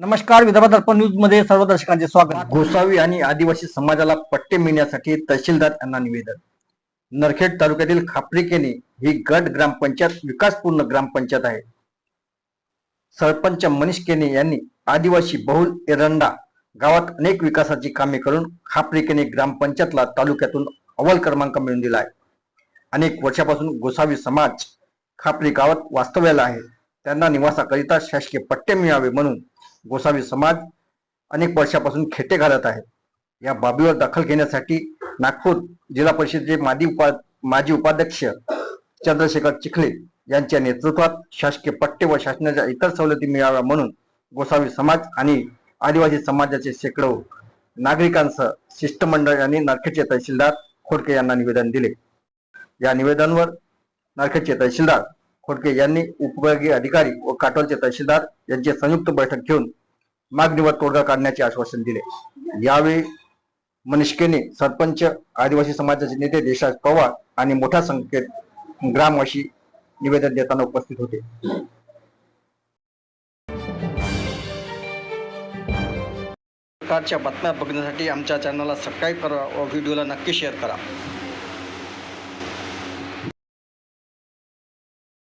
नमस्कार विदर्भ दर्पण न्यूजमध्ये सर्व दर्शकांचे स्वागत. गोसावी आणि आदिवासी समाजाला पट्टे मिळण्यासाठी तहसीलदार यांना निवेदन. नरखेड तालुक्यातील खापरिकेने ही गट ग्रामपंचायत विकासपूर्ण ग्रामपंचायत आहे. सरपंच मनीष केने यांनी आदिवासी बहुल एरंडा गावात अनेक विकासाची कामे करून खापरिकेने ग्रामपंचायतला तालुक्यातून अव्वल क्रमांक मिळवून दिला आहे. अनेक वर्षापासून गोसावी समाज खापरी गावात वास्तव्याला आहे. त्यांना निवासाकरिता शासकीय पट्टे मिळावे म्हणून गोसावी समाज अनेक वर्षापासून खेटे घालत आहे या बाबीवर दखल घेण्यासाठी नागपूर जिल्हा परिषदेचे माजी उपा माजी उपाध्यक्ष चंद्रशेखर चिखले यांच्या नेतृत्वात शासकीय पट्टे व शासनाच्या इतर सवलती मिळाव्या म्हणून गोसावी समाज आणि आदिवासी समाजाचे शेकडो नागरिकांसह शिष्टमंडळ यांनी नरखेडचे तहसीलदार खोडके यांना निवेदन दिले. या निवेदनावर नरखेडचे तहसीलदार खोडके यांनी उपविभागीय अधिकारी व काटोलचे तहसीलदार यांची संयुक्त बैठक घेऊन मागणीवर तोडगा काढण्याचे आश्वासन दिले. यावेळी मनिष्केने सरपंच आदिवासी समाजाचे नेते देशराज पवार आणि मोठ्या संख्येत ग्रामवासी निवेदन देताना उपस्थित होते. प्रकारच्या बातम्या बघण्यासाठी आमच्या चॅनलला सबस्क्राईब करा व व्हिडिओला नक्की शेअर करा.